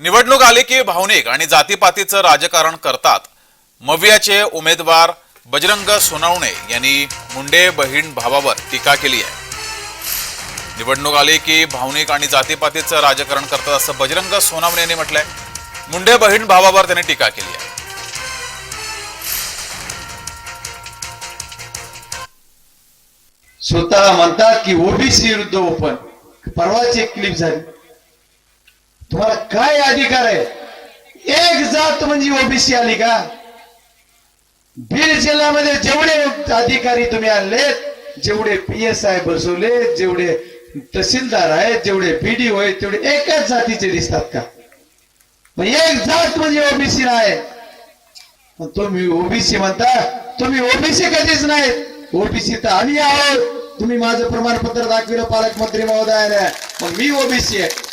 निवडणूक आली की भावनिक आणि जातीपातीचं राजकारण करतात. मवियाचे उमेदवार बजरंग सोनवणे यांनी मुंडे बहीण भावावर टीका केली आहे. निवडणूक आली की भावनिक आणि जातीपातीचं राजकारण करतात असं बजरंग सोनवणे यांनी म्हटलंय. मुंडे बहीण भावावर त्यांनी टीका केली आहे. स्वतः म्हणतात की ओबीसी विरुद्ध ओपन. परवाची एक क्लिप झाली. तुम्हाला काय अधिकार आहे? एक जात म्हणजे ओबीसी आली का? बीड जिल्ह्यामध्ये जेवढे अधिकारी तुम्ही आणलेत जेवढे पी एस आय बसवले जेवढे तहसीलदार आहेत जेवढे बीडीओ आहेत तेवढे एकाच जातीचे दिसतात का? मग एक जात म्हणजे ओबीसी नाही. मग तुम्ही ओबीसी म्हणता तुम्ही ओबीसी कधीच नाही. ओबीसी तर आम्ही आहोत. तुम्ही माझं प्रमाणपत्र दाखविलं पालकमंत्री महोदयाने. मग मी ओबीसी आहे.